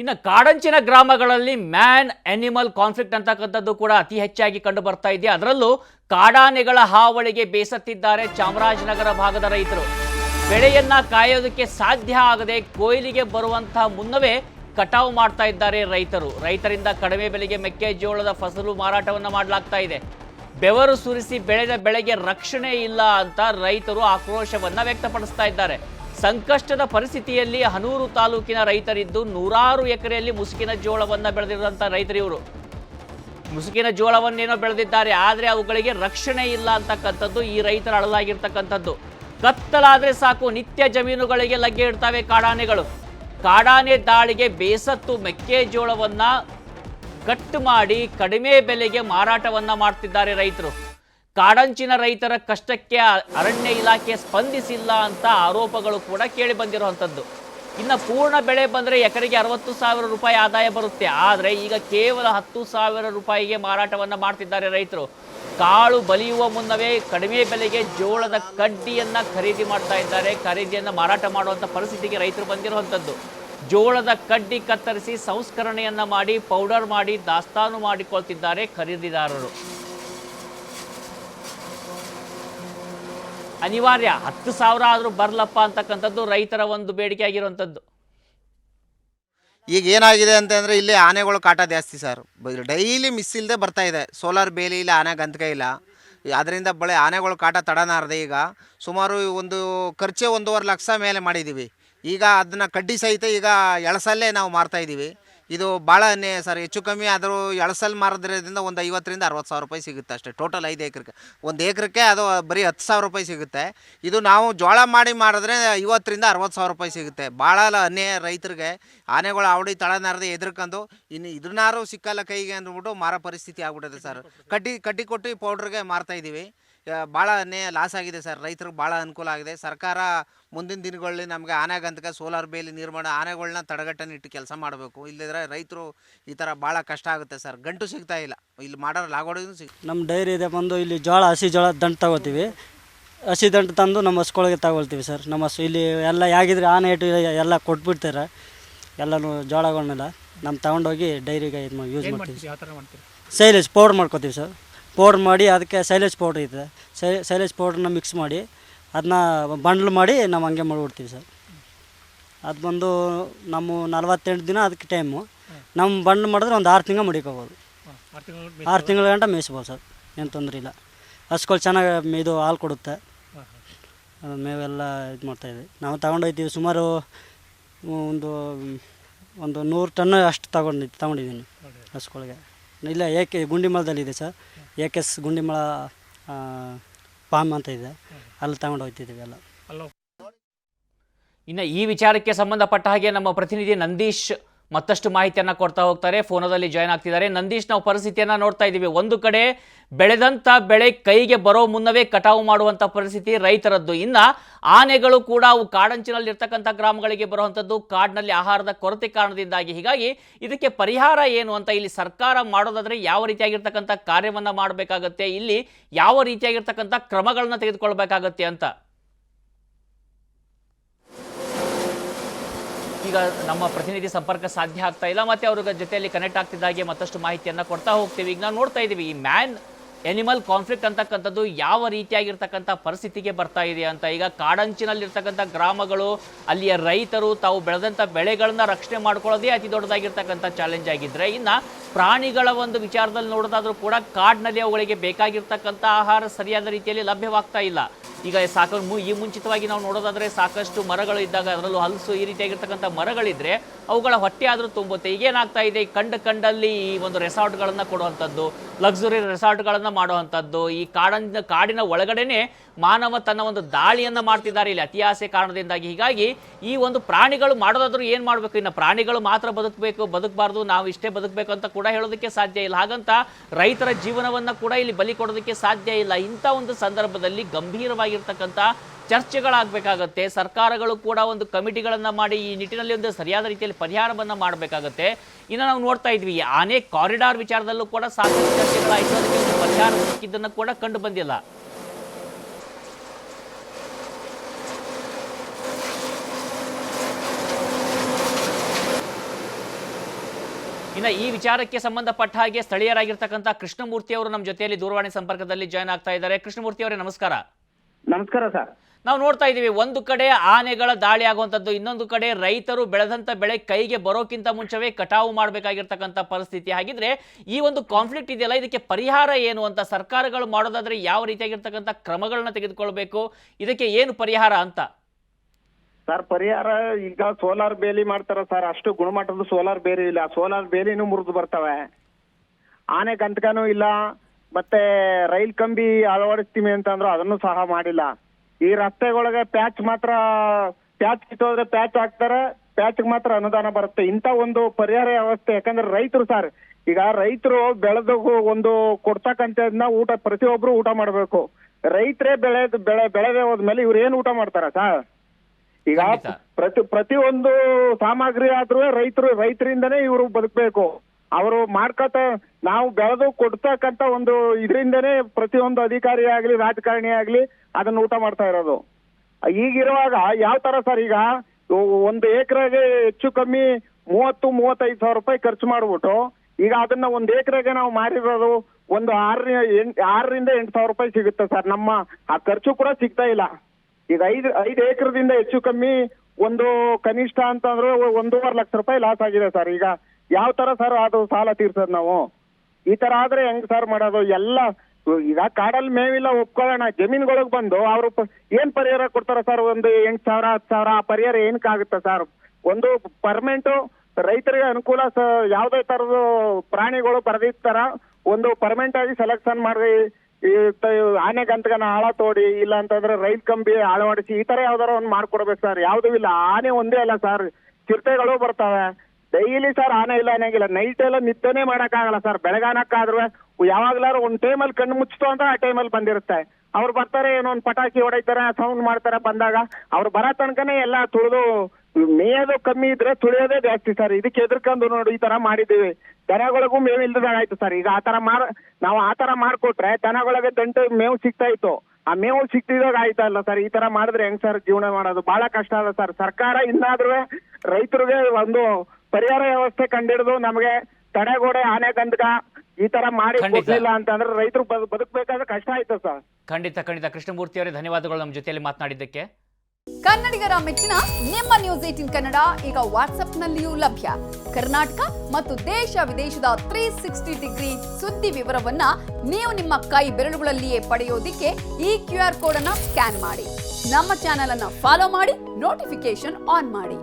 ಇನ್ನು ಕಾಡಂಚಿನ ಗ್ರಾಮಗಳಲ್ಲಿ man animal conflict ಅಂತಕ್ಕಂಥದ್ದು ಕೂಡ ಅತಿ ಹೆಚ್ಚಾಗಿ ಕಂಡು ಬರ್ತಾ ಇದೆ. ಅದರಲ್ಲೂ ಕಾಡಾನೆಗಳ ಹಾವಳಿಗೆ ಬೇಸತ್ತಿದ್ದಾರೆ ಚಾಮರಾಜನಗರ ಭಾಗದ ರೈತರು. ಬೆಳೆಯನ್ನ ಕಾಯೋದಕ್ಕೆ ಸಾಧ್ಯ ಆಗದೆ ಕೊಯ್ಲಿಗೆ ಬರುವಂತಹ ಮುನ್ನವೇ ಕಟಾವು ಮಾಡ್ತಾ ಇದ್ದಾರೆ ರೈತರು. ರೈತರಿಂದ ಕಡಿಮೆ ಬೆಲೆಗೆ ಮೆಕ್ಕೆಜೋಳದ ಫಸಲು ಮಾರಾಟವನ್ನು ಮಾಡಲಾಗ್ತಾ ಇದೆ. ಬೆವರು ಸುರಿಸಿ ಬೆಳೆದ ಬೆಳೆಗೆ ರಕ್ಷಣೆ ಇಲ್ಲ ಅಂತ ರೈತರು ಆಕ್ರೋಶವನ್ನು ವ್ಯಕ್ತಪಡಿಸ್ತಾ ಇದ್ದಾರೆ. ಸಂಕಷ್ಟದ ಪರಿಸ್ಥಿತಿಯಲ್ಲಿ ಹನೂರು ತಾಲೂಕಿನ ರೈತರಿದ್ದು ನೂರಾರು ಎಕರೆಯಲ್ಲಿ ಮುಸುಕಿನ ಜೋಳವನ್ನು ಬೆಳೆದಿರುವಂಥ ರೈತರಿವರು. ಮುಸುಕಿನ ಜೋಳವನ್ನೇನೋ ಬೆಳೆದಿದ್ದಾರೆ, ಆದರೆ ಅವುಗಳಿಗೆ ರಕ್ಷಣೆ ಇಲ್ಲ ಅಂತಕ್ಕಂಥದ್ದು ಈ ರೈತರ ಅಳಲಾಗಿರ್ತಕ್ಕಂಥದ್ದು. ಕತ್ತಲಾದರೆ ಸಾಕು, ನಿತ್ಯ ಜಮೀನುಗಳಿಗೆ ಲಗ್ಗೆ ಇಡ್ತವೆ ಕಾಡಾನೆಗಳು. ಕಾಡಾನೆ ದಾಳಿಗೆ ಬೇಸತ್ತು ಮೆಕ್ಕೆಜೋಳವನ್ನು ಕಟ್ ಮಾಡಿ ಕಡಿಮೆ ಬೆಲೆಗೆ ಮಾರಾಟವನ್ನ ಮಾಡ್ತಿದ್ದಾರೆ ರೈತರು. ಕಾಡಂಚಿನ ರೈತರ ಕಷ್ಟಕ್ಕೆ ಅರಣ್ಯ ಇಲಾಖೆ ಸ್ಪಂದಿಸಿಲ್ಲ ಅಂತ ಆರೋಪಗಳು ಕೂಡ ಕೇಳಿ ಬಂದಿರುವಂಥದ್ದು. ಇನ್ನು ಪೂರ್ಣ ಬೆಳೆ ಬಂದರೆ ಎಕರೆಗೆ ಅರವತ್ತು ಸಾವಿರ ರೂಪಾಯಿ ಆದಾಯ ಬರುತ್ತೆ. ಆದರೆ ಈಗ ಕೇವಲ ಹತ್ತು ಸಾವಿರ ರೂಪಾಯಿಗೆ ಮಾರಾಟವನ್ನು ಮಾಡ್ತಿದ್ದಾರೆ ರೈತರು. ಕಾಳು ಬಲಿಯುವ ಮುನ್ನವೇ ಕಡಿಮೆ ಬೆಲೆಗೆ ಜೋಳದ ಕಡ್ಡಿಯನ್ನು ಖರೀದಿ ಮಾಡ್ತಾ ಇದ್ದಾರೆ. ಖರೀದಿಯನ್ನು ಮಾರಾಟ ಮಾಡುವಂಥ ಪರಿಸ್ಥಿತಿಗೆ ರೈತರು ಬಂದಿರುವಂಥದ್ದು. ಜೋಳದ ಕಡ್ಡಿ ಕತ್ತರಿಸಿ ಸಂಸ್ಕರಣೆಯನ್ನು ಮಾಡಿ, ಪೌಡರ್ ಮಾಡಿ, ದಾಸ್ತಾನು ಮಾಡಿಕೊಳ್ತಿದ್ದಾರೆ ಖರೀದಿದಾರರು. ಅನಿವಾರ್ಯ, ಹತ್ತು ಸಾವಿರ ಆದರೂ ಬರಲಪ್ಪ ಅಂತಕ್ಕಂಥದ್ದು ರೈತರ ಒಂದು ಬೇಡಿಕೆ ಆಗಿರುವಂಥದ್ದು. ಈಗ ಏನಾಗಿದೆ ಅಂತಂದರೆ ಇಲ್ಲಿ ಆನೆಗಳು ಕಾಟ ಜಾಸ್ತಿ ಸರ್ ಡೈಲಿ ಮಿಸ್ ಇಲ್ಲದೆ ಬರ್ತಾ ಇದೆ. ಸೋಲಾರ್ ಬೇಲಿ ಇಲ್ಲ, ಆನೆ ಗಂತಕ ಇಲ್ಲ. ಅದರಿಂದ ಬಳೆ ಆನೆಗಳು ಕಾಟ ತಡನಾರದೆ ಈಗ. ಸುಮಾರು ಒಂದು ಖರ್ಚೆ ಒಂದೂವರೆ ಲಕ್ಷ ಮೇಲೆ ಮಾಡಿದ್ದೀವಿ ಈಗ ಅದನ್ನ ಕಡ್ಡಿ ಸಹಿತ ಈಗ ಎಳಸಲ್ಲೇ ನಾವು ಮಾರ್ತಾ ಇದ್ದೀವಿ ಇದು ಭಾಳ ಸರ್ ಹೆಚ್ಚು ಕಮ್ಮಿ ಆದರೂ ಎಳಸಲ್ಲಿ ಮಾರೋದ್ರಿಂದ ಒಂದು ಐವತ್ತರಿಂದ ಅರವತ್ತು ಸಾವಿರ ರೂಪಾಯಿ ಸಿಗುತ್ತೆ ಅಷ್ಟೇ. ಟೋಟಲ್ ಐದು ಎಕ್ರೆಗೆ. ಒಂದು ಏಕ್ರಿಗೆ ಅದು ಬರೀ ಹತ್ತು ಸಾವಿರ ರೂಪಾಯಿ ಸಿಗುತ್ತೆ. ಇದು ನಾವು ಜೋಳ ಮಾಡಿ ಮಾಡಿದ್ರೆ ಐವತ್ತರಿಂದ ಅರವತ್ತು ಸಾವಿರ ರೂಪಾಯಿ ಸಿಗುತ್ತೆ. ಭಾಳ ಅನ್ಯ ರೈತರಿಗೆ ಆನೆಗಳು ಆವಡಿ ತಳನಾರದೆ ಎದುರ್ಕೊಂಡು ಇನ್ನು ಇದನ್ನಾರು ಸಿಕ್ಕಲ್ಲ ಕೈಗೆ ಅಂದ್ಬಿಟ್ಟು ಮಾರೋ ಪರಿಸ್ಥಿತಿ ಆಗ್ಬಿಟ್ಟಿದೆ ಸರ್. ಕಟ್ಟಿ ಕಟ್ಟಿ ಕೊಟ್ಟು ಪೌಡ್ರಿಗೆ ಮಾರ್ತಾ ಇದ್ದೀವಿ ಭಾಳ ಅನ್ಯಾಯ ಲಾಸ್ ಆಗಿದೆ ಸರ್ ರೈತರಿಗೆ ಭಾಳ ಅನುಕೂಲ ಆಗಿದೆ. ಸರ್ಕಾರ ಮುಂದಿನ ದಿನಗಳಲ್ಲಿ ನಮಗೆ ಆನೆಗಂತಕ ಸೋಲಾರ್ ಬೇಲಿ ನಿರ್ಮಾಣ ಆನೆಗಳನ್ನ ತಡೆಗಟ್ಟನ್ನು ಇಟ್ಟು ಕೆಲಸ ಮಾಡಬೇಕು. ಇಲ್ಲದಿದ್ರೆ ರೈತರು ಈ ಥರ ಭಾಳ ಕಷ್ಟ ಆಗುತ್ತೆ ಸರ್ ಗಂಟು ಸಿಗ್ತಾ ಇಲ್ಲ. ಇಲ್ಲಿ ಮಾಡೋರು ಲಾಗೋಡೋದು ಸಿಗ್ ನಮ್ಮ ಡೈರಿ ಇದೆ ಬಂದು ಇಲ್ಲಿ ಜೋಳ ಹಸಿ ಜೋಳ ದಂಟು ತಗೋತೀವಿ. ಹಸಿ ದಂಟು ತಂದು ನಮ್ಮ ಹಸ್ಕೊಳಗೆ ತಗೊಳ್ತೀವಿ ಸರ್ ನಮ್ಮ ಹಸು ಇಲ್ಲಿ ಎಲ್ಲ ಯಾಗಿದ್ರೆ ಆನೆ ಇಟ್ಟು ಎಲ್ಲ ಕೊಟ್ಬಿಡ್ತಾರೆ. ಎಲ್ಲನೂ ಜೋಳಗಳನ್ನೆಲ್ಲ ನಮ್ಮ ತಗೊಂಡೋಗಿ ಡೈರಿಗೆ ಇದು ಯೂಸ್ ಮಾಡ್ತೀವಿ ಸೈಲೇಜ್ ಪೌಡ್ರ್ ಮಾಡ್ಕೋತೀವಿ ಸರ್ ಪೌಡ್ರ್ ಮಾಡಿ ಅದಕ್ಕೆ ಸೈಲೇಜ್ ಪೌಡ್ರ್ ಇದೆ. ಸೈ, ಸೈಲೇಜ್ ಪೌಡ್ರನ್ನ ಮಿಕ್ಸ್ ಮಾಡಿ ಅದನ್ನ ಬಂಡ್ಲ್ ಮಾಡಿ ನಾವು ಹಂಗೆ ಮಾಡಿಬಿಡ್ತೀವಿ ಸರ್. ಅದು ಬಂದು ನಮ್ಮ ನಲ್ವತ್ತೆಂಟು ದಿನ ಅದಕ್ಕೆ ಟೈಮು ನಮ್ಮ ಬಂಡ್ಲ್ ಮಾಡಿದ್ರೆ ಒಂದು ಆರು ತಿಂಗಳು ಮಡಿಕೋಬೋದು. ಆರು ತಿಂಗಳ ಗಂಟ ಮೇಯಿಸ್ಬೋದು ಸರ್. ಏನು ತೊಂದರೆ ಇಲ್ಲ. ಹಸ್ಗಳು ಚೆನ್ನಾಗಿ ಇದು ಹಾಲು ಕೊಡುತ್ತೆ. ಮೇವೆಲ್ಲ ಇದು ಮಾಡ್ತಾಯಿದ್ವಿ ನಾವು ತಗೊಂಡೋಗ್ತೀವಿ ಸುಮಾರು ಒಂದು ಒಂದು ನೂರು ಟನ್ ಅಷ್ಟು ತಗೊಂಡಿದ್ದು ತಗೊಂಡಿದ್ದೀನಿ ಹಸುಗಳಿಗೆ ಇಲ್ಲ ಏಕೆ ಗುಂಡಿಮಳದಲ್ಲಿದೆ sir. A K S Gundimala farm ಅಂತ ಇದೆ. ಅಲ್ಲಿ ತಗೊಂಡು ಹೋಗ್ತಿದ್ದೀವಿ ಎಲ್ಲ. ಇನ್ನು ಈ ವಿಚಾರಕ್ಕೆ ಸಂಬಂಧಪಟ್ಟ ಹಾಗೆ ನಮ್ಮ ಪ್ರತಿನಿಧಿ ನಂದೀಶ್ ಮತ್ತಷ್ಟು ಮಾಹಿತಿಯನ್ನು ಕೊಡ್ತಾ ಹೋಗ್ತಾರೆ. ಫೋನದಲ್ಲಿ ಜಾಯ್ನ್ ಆಗ್ತಿದ್ದಾರೆ. ನಂದೀಶ್, ನಾವು ಪರಿಸ್ಥಿತಿಯನ್ನು ನೋಡ್ತಾ ಇದ್ದೀವಿ. ಒಂದು ಕಡೆ ಬೆಳೆದಂತ ಬೆಳೆ ಕೈಗೆ ಬರೋ ಮುನ್ನವೇ ಕಟಾವು ಮಾಡುವಂತ ಪರಿಸ್ಥಿತಿ ರೈತರದ್ದು. ಇನ್ನ ಆನೆಗಳು ಕೂಡ ಅವು ಕಾಡಂಚಿನಲ್ಲಿ ಇರ್ತಕ್ಕಂಥ ಗ್ರಾಮಗಳಿಗೆ ಬರುವಂಥದ್ದು. ಕಾಡಿನಲ್ಲಿ ಆಹಾರದ ಕೊರತೆ ಕಾರಣದಿಂದಾಗಿ. ಹೀಗಾಗಿ ಇದಕ್ಕೆ ಪರಿಹಾರ ಏನು ಅಂತ ಇಲ್ಲಿ ಸರ್ಕಾರ ಮಾಡೋದಾದರೆ ಯಾವ ರೀತಿಯಾಗಿರ್ತಕ್ಕಂಥ ಕಾರ್ಯವನ್ನ ಮಾಡಬೇಕಾಗತ್ತೆ? ಇಲ್ಲಿ ಯಾವ ರೀತಿಯಾಗಿರ್ತಕ್ಕಂಥ ಕ್ರಮಗಳನ್ನು ತೆಗೆದುಕೊಳ್ಬೇಕಾಗತ್ತೆ ಅಂತ. ಈಗ ನಮ್ಮ ಪ್ರತಿನಿಧಿ ಸಂಪರ್ಕ ಸಾಧ್ಯ ಆಗ್ತಾ ಇಲ್ಲ. ಮತ್ತೆ ಅವ್ರ ಜೊತೆಯಲ್ಲಿ ಕನೆಕ್ಟ್ ಆಗ್ತಿದ್ದಾಗೆ ಮತ್ತಷ್ಟು ಮಾಹಿತಿಯನ್ನ ಕೊಡ್ತಾ ಹೋಗ್ತೀವಿ. ಈಗ ನಾವು ನೋಡ್ತಾ ಇದ್ದೀವಿ ಈ ಮ್ಯಾನ್ ಎನಿಮಲ್ ಕಾನ್ಫ್ಲಿಕ್ಟ್ ಅಂತಕ್ಕಂಥದ್ದು ಯಾವ ರೀತಿಯಾಗಿರ್ತಕ್ಕಂಥ ಪರಿಸ್ಥಿತಿಗೆ ಬರ್ತಾ ಇದೆ ಅಂತ. ಈಗ ಕಾಡಂಚಿನಲ್ಲಿರ್ತಕ್ಕಂಥ ಗ್ರಾಮಗಳು, ಅಲ್ಲಿಯ ರೈತರು ತಾವು ಬೆಳೆದಂಥ ಬೆಳೆಗಳನ್ನ ರಕ್ಷಣೆ ಮಾಡ್ಕೊಳ್ಳೋದೇ ಅತಿ ದೊಡ್ಡದಾಗಿರ್ತಕ್ಕಂಥ ಚಾಲೆಂಜ್ ಆಗಿದ್ರೆ, ಇನ್ನು ಪ್ರಾಣಿಗಳ ಒಂದು ವಿಚಾರದಲ್ಲಿ ನೋಡೋದಾದ್ರೂ ಕೂಡ ಕಾಡಿನಲ್ಲಿ ಅವುಗಳಿಗೆ ಬೇಕಾಗಿರ್ತಕ್ಕಂಥ ಆಹಾರ ಸರಿಯಾದ ರೀತಿಯಲ್ಲಿ ಲಭ್ಯವಾಗ್ತಾ ಇಲ್ಲ. ಈಗ ಸಾಕು ಈ ಮುಂಚಿತವಾಗಿ ನಾವು ನೋಡೋದಾದರೆ ಸಾಕಷ್ಟು ಮರಗಳು ಇದ್ದಾಗ ಅದರಲ್ಲೂ ಹಲಸು ಈ ರೀತಿಯಾಗಿರ್ತಕ್ಕಂಥ ಮರಗಳಿದ್ರೆ ಅವುಗಳ ಹೊಟ್ಟೆ ಆದರೂ ತುಂಬುತ್ತೆ. ಈಗೇನಾಗ್ತಾ ಇದೆ? ಕಂಡ ಕಂಡಲ್ಲಿ ಈ ಒಂದು ರೆಸಾರ್ಟ್ಗಳನ್ನು ಕೊಡುವಂಥದ್ದು, ಲಕ್ಸುರಿ ರೆಸಾರ್ಟ್ಗಳನ್ನು ಮಾಡುವಂಥದ್ದು, ಈ ಕಾಡಿನ ಕಾಡಿನ ಒಳಗಡೆನೆ ಮಾನವ ತನ್ನ ಒಂದು ದಾಳಿಯನ್ನ ಮಾಡ್ತಿದ್ದಾರೆ ಇಲ್ಲಿ ಅತಿಯಾಸೆ ಕಾರಣದಿಂದಾಗಿ. ಹೀಗಾಗಿ ಈ ಒಂದು ಪ್ರಾಣಿಗಳು ಮಾಡೋದಾದ್ರೂ ಏನು ಮಾಡಬೇಕು? ಇನ್ನು ಪ್ರಾಣಿಗಳು ಮಾತ್ರ ಬದುಕಬೇಕು, ಬದುಕಬಾರ್ದು, ನಾವು ಇಷ್ಟೇ ಬದುಕಬೇಕು ಅಂತ ಕೂಡ ಹೇಳೋದಕ್ಕೆ ಸಾಧ್ಯ ಇಲ್ಲ. ಹಾಗಂತ ರೈತರ ಜೀವನವನ್ನ ಕೂಡ ಇಲ್ಲಿ ಬಲಿ ಕೊಡೋದಕ್ಕೆ ಸಾಧ್ಯ ಇಲ್ಲ. ಇಂಥ ಒಂದು ಸಂದರ್ಭದಲ್ಲಿ ಗಂಭೀರವಾಗಿರ್ತಕ್ಕಂಥ ಚರ್ಚೆಗಳಾಗಬೇಕಾಗತ್ತೆ. ಸರ್ಕಾರಗಳು ಕೂಡ ಒಂದು ಕಮಿಟಿಗಳನ್ನು ಮಾಡಿ ಈ ನಿಟ್ಟಿನಲ್ಲಿ ಒಂದು ಸರಿಯಾದ ರೀತಿಯಲ್ಲಿ ಪರಿಹಾರವನ್ನು ಮಾಡಬೇಕಾಗತ್ತೆ. ಇನ್ನು ನಾವು ನೋಡ್ತಾ ಇದ್ವಿ, ಆನೆ ಕಾರಿಡಾರ್ ವಿಚಾರದಲ್ಲೂ ಕೂಡ ಸಾಕಷ್ಟು ಚರ್ಚೆಗಳಾಯಿತು ಅದಕ್ಕೆ ಒಂದು ಪರಿಹಾರ ಸಿಕ್ಕಿದ್ದನ್ನು ಕೂಡ ಕಂಡು ಬಂದಿಲ್ಲ. ಇನ್ನು ಈ ವಿಚಾರಕ್ಕೆ ಸಂಬಂಧಪಟ್ಟ ಹಾಗೆ ಸ್ಥಳೀಯರಾಗಿರ್ತಕ್ಕಂಥ ಕೃಷ್ಣಮೂರ್ತಿ ಅವರು ನಮ್ಮ ಜೊತೆಯಲ್ಲಿ ದೂರವಾಣಿ ಸಂಪರ್ಕದಲ್ಲಿ ಜಾಯ್ನ್ ಆಗ್ತಾ ಇದ್ದಾರೆ. ಕೃಷ್ಣಮೂರ್ತಿ ಅವರೇ, ನಮಸ್ಕಾರ. ನಮಸ್ಕಾರ ಸರ್. ನಾವು ನೋಡ್ತಾ ಇದ್ದೀವಿ ಒಂದು ಕಡೆ ಆನೆಗಳ ದಾಳಿ ಆಗುವಂಥದ್ದು ಇನ್ನೊಂದು ಕಡೆ ರೈತರು ಬೆಳೆದಂಥ ಬೆಳೆ ಕೈಗೆ ಬರೋಕ್ಕಿಂತ ಮುಂಚೆವೇ ಕಟಾವು ಮಾಡಬೇಕಾಗಿರ್ತಕ್ಕಂಥ ಪರಿಸ್ಥಿತಿ. ಹಾಗಿದ್ರೆ ಈ ಒಂದು ಕಾನ್ಫ್ಲಿಕ್ಟ್ ಇದೆಯಲ್ಲ ಇದಕ್ಕೆ ಪರಿಹಾರ ಏನು ಅಂತ ಸರ್ಕಾರಗಳು ಮಾಡೋದಾದ್ರೆ ಯಾವ ರೀತಿಯಾಗಿರ್ತಕ್ಕಂಥ ಕ್ರಮಗಳನ್ನ ತೆಗೆದುಕೊಳ್ಬೇಕು ಇದಕ್ಕೆ ಏನು ಪರಿಹಾರ ಅಂತ? ಸರ್ ಪರಿಹಾರ ಈಗ ಸೋಲಾರ್ ಬೇಲಿ ಮಾಡ್ತಾರ ಸರ್ ಅಷ್ಟು ಗುಣಮಟ್ಟದ ಸೋಲಾರ್ ಬೇಲಿ ಇಲ್ಲ. ಸೋಲಾರ್ ಬೇಲಿನೂ ಮುರಿದು ಬರ್ತವೆ. ಆನೆ ಕಂತಕನೂ ಇಲ್ಲ ಮತ್ತೆ ರೈಲ್ ಕಂಬಿ ಅಳವಡಿಸ್ತೀವಿ ಅಂತಂದ್ರು ಅದನ್ನು ಸಹ ಮಾಡಿಲ್ಲ. ಈ ರಸ್ತೆಗೊಳಗೆ ಪ್ಯಾಚ್ ಮಾತ್ರ ಪ್ಯಾಚ್ ಕಿತ್ತೋದ್ರೆ ಪ್ಯಾಚ್ ಹಾಕ್ತಾರೆ ಪ್ಯಾಚ್ ಮಾತ್ರ ಅನುದಾನ ಬರುತ್ತೆ. ಇಂಥ ಒಂದು ಪರಿಹಾರ ವ್ಯವಸ್ಥೆ ಯಾಕಂದ್ರೆ ರೈತರು ಸರ್ ಈಗ ರೈತರು ಬೆಳೆದು ಒಂದು ಕೊಡ್ತಕ್ಕಂಥದ್ನ ಊಟ ಪ್ರತಿಯೊಬ್ರು ಊಟ ಮಾಡಬೇಕು. ರೈತರೇ ಬೆಳೆ ಬೆಳೆ ಬೆಳೆದೇ ಹೋದ್ಮೇಲೆ ಇವ್ರು ಏನ್ ಊಟ ಮಾಡ್ತಾರ ಸರ್? ಈಗ. ಪ್ರತಿ ಪ್ರತಿಯೊಂದು ಸಾಮಗ್ರಿ ಆದ್ರೂ ರೈತರು ರೈತರಿಂದನೇ ಇವರು ಬದುಕಬೇಕು. ಅವರು ಮಾಡ್ಕೊತ ನಾವು ಬೆಳೆದು ಕೊಡ್ತಕ್ಕಂತ ಒಂದು ಇದರಿಂದನೇ ಪ್ರತಿಯೊಂದು ಅಧಿಕಾರಿ ಆಗ್ಲಿ, ರಾಜಕಾರಣಿ ಆಗ್ಲಿ ಅದನ್ನ ಊಟ ಮಾಡ್ತಾ ಇರೋದು. ಈಗಿರುವಾಗ ಯಾವ ತರ ಸರ್ ಈಗ ಒಂದು ಎಕರೆಗೆ ಹೆಚ್ಚು ಕಮ್ಮಿ ಮೂವತ್ತು, ಮೂವತ್ತೈದು ಸಾವಿರ ರೂಪಾಯಿ ಖರ್ಚು ಮಾಡ್ಬಿಟ್ಟು ಈಗ ಅದನ್ನ ಒಂದು ಎಕರೆಗೆ ನಾವು ಮಾರಿರೋದು ಒಂದು ಎಂಟ್, ಆರರಿಂದ ಎಂಟು ಸಾವಿರ ರೂಪಾಯಿ ಸಿಗುತ್ತೆ ಸರ್. ನಮ್ಮ ಆ ಖರ್ಚು ಕೂಡ ಸಿಗ್ತಾ ಇಲ್ಲ. ಈಗ ಐದು ಐದು ಎಕರೆದಿಂದ ಹೆಚ್ಚು ಕಮ್ಮಿ ಒಂದು ಕನಿಷ್ಠ ಅಂತಂದ್ರೆ ಒಂದೂವರೆ ಲಕ್ಷ ರೂಪಾಯಿ ಲಾಸ್ ಆಗಿದೆ ಸರ್. ಈಗ ಯಾವ ತರ ಸರ್ ಅದು ಸಾಲ ತೀರ್ಸೋದು ನಾವು? ಈ ತರ ಆದ್ರೆ ಹೆಂಗ್ ಸರ್ ಮಾಡೋದು? ಎಲ್ಲ, ಈಗ ಕಾಡಲ್ಲಿ ಮೇವಿಲ್ಲ, ಒಪ್ಕೊಳ್ಳೋಣ. ಜಮೀನುಗಳಿಗೆ ಬಂದು ಅವರು ಏನ್ ಪರಿಹಾರ ಕೊಡ್ತಾರ ಸರ್ ಒಂದು ಎಂಟು ಸಾವಿರ, ಹತ್ತು ಸಾವಿರ, ಆ ಪರಿಹಾರ ಏನಕ್ಕಾಗುತ್ತೆ ಸರ್ ಒಂದು ಪರ್ಮನೆಂಟ್ ರೈತರಿಗೆ ಅನುಕೂಲ ಯಾವುದೇ ತರದ ಪ್ರಾಣಿಗಳು ಬರೆದಿರ್ತಾರ ಒಂದು ಪರ್ಮನೆಂಟ್ ಆಗಿ ಸೆಲೆಕ್ಷನ್ ಮಾಡಿ ಆನೆ ಗಂತಗನ ಆಳ ತೋಡಿ ಇಲ್ಲ ಅಂತಂದ್ರೆ ರೈಲ್ ಕಂಬಿ ಆಳವಡಿಸಿ, ಈ ತರ ಯಾವ್ದಾರ ಒಂದ್ ಮಾಡ್ಕೊಡ್ಬೇಕು ಸರ್ ಯಾವ್ದು ಇಲ್ಲ. ಆನೆ ಒಂದೇ ಅಲ್ಲ ಸರ್ ಚಿರತೆಗಳು ಬರ್ತಾವೆ. ಡೈಲಿ ಸರ್ ಆನೆ ಇಲ್ಲ ಅನ್ನಂಗಿಲ್ಲ. ನೈಟ್ ಎಲ್ಲ ನಿದ್ದೆನೆ ಮಾಡಕ್ಕಾಗಲ್ಲ ಸರ್. ಬೆಳಗಾನಕ್ಕಾದ್ರೂ ಯಾವಾಗ್ಲಾರು ಒಂದ್ ಟೈಮಲ್ಲಿ ಕಣ್ಣು ಮುಚ್ಚಿತು ಅಂತ ಆ ಟೈಮಲ್ಲಿ ಬಂದಿರುತ್ತೆ. ಅವ್ರು ಬರ್ತಾರೆ, ಏನೋ ಒಂದ್ ಪಟಾಕಿ ಹೊಡೈತಾರೆ ಸೌಂಡ್ ಮಾಡ್ತಾರೆ ಬಂದಾಗ. ಅವ್ರು ಬರೋ ತನಕನೇ ಎಲ್ಲ ತುಳಿದು, ಮೇಯೋದು ಕಮ್ಮಿ ಇದ್ರೆ ತುಳಿಯೋದೇ ಜಾಸ್ತಿ ಸರ್. ಇದಕ್ಕೆ ಎದುರ್ಕೊಂಡು ನೋಡಿ, ಈ ತರ ಮಾಡಿದೀವಿ ದನಗಳಿಗೂ ಮೇವು ಇಲ್ದಾಗ ಆಯ್ತು ಸರ್. ಈಗ ಆ ತರ ನಾವು ಆ ತರ ಮಾಡ್ಕೊಟ್ರೆ ದನಗಳಿಗೆ ದಂಟು, ಮೇವು ಸಿಗ್ತಾ ಇತ್ತು. ಆ ಮೇವು ಸಿಕ್ತಿದಾಗ ಇಲ್ಲ ಸರ್. ಈ ತರ ಮಾಡಿದ್ರೆ ಹೆಂಗ್ ಸರ್ ಜೀವನ ಮಾಡೋದು? ಬಹಳ ಕಷ್ಟ ಅದ ಸರ್. ಸರ್ಕಾರ ಇನ್ನಾದ್ರೂ ರೈತರಿಗೆ ಒಂದು ಪರಿಹಾರ ವ್ಯವಸ್ಥೆ ಕಂಡಿಡಿದು ನಮಗೆ ತಡೆಗೋಡೆ ಆನೆ ಗಂಧಕ ಈ ತರ ಮಾಡಿ. ಕೊಡ್ಲಿಲ್ಲ ಅಂತಂದ್ರೆ ರೈತರು ಬದುಕಬೇಕಾದ್ರೆ ಕಷ್ಟ ಆಯ್ತು ಸರ್. ಖಂಡಿತ ಖಂಡಿತ. ಕೃಷ್ಣಮೂರ್ತಿ ಅವರೇ ಧನ್ಯವಾದಗಳು ನಮ್ಮ ಜೊತೆಯಲ್ಲಿ ಮಾತನಾಡಿದ್ದಕ್ಕೆ. ಕನ್ನಡಿಗರ ಮೆಚ್ಚಿನ ನಿಮ್ಮ ನ್ಯೂಸ್ ಏಟಿನ್ ಕನ್ನಡ ಈಗ ವಾಟ್ಸ್ಆಪ್ನಲ್ಲಿಯೂ ಲಭ್ಯ. ಕರ್ನಾಟಕ ಮತ್ತು ದೇಶ ವಿದೇಶದ ತ್ರೀ ಸಿಕ್ಸ್ಟಿ ಡಿಗ್ರಿ ಸುದ್ದಿ ವಿವರವನ್ನ ನೀವು ನಿಮ್ಮ ಕೈ ಬೆರಳುಗಳಲ್ಲಿಯೇ ಪಡೆಯೋದಿಕ್ಕೆ ಈ ಕ್ಯೂ ಆರ್ ಕೋಡ್ ಅನ್ನ ಸ್ಕ್ಯಾನ್ ಮಾಡಿ. ನಮ್ಮ ಚಾನೆಲ್ ಅನ್ನ ಫಾಲೋ ಮಾಡಿ ನೋಟಿಫಿಕೇಶನ್ ಆನ್ ಮಾಡಿ.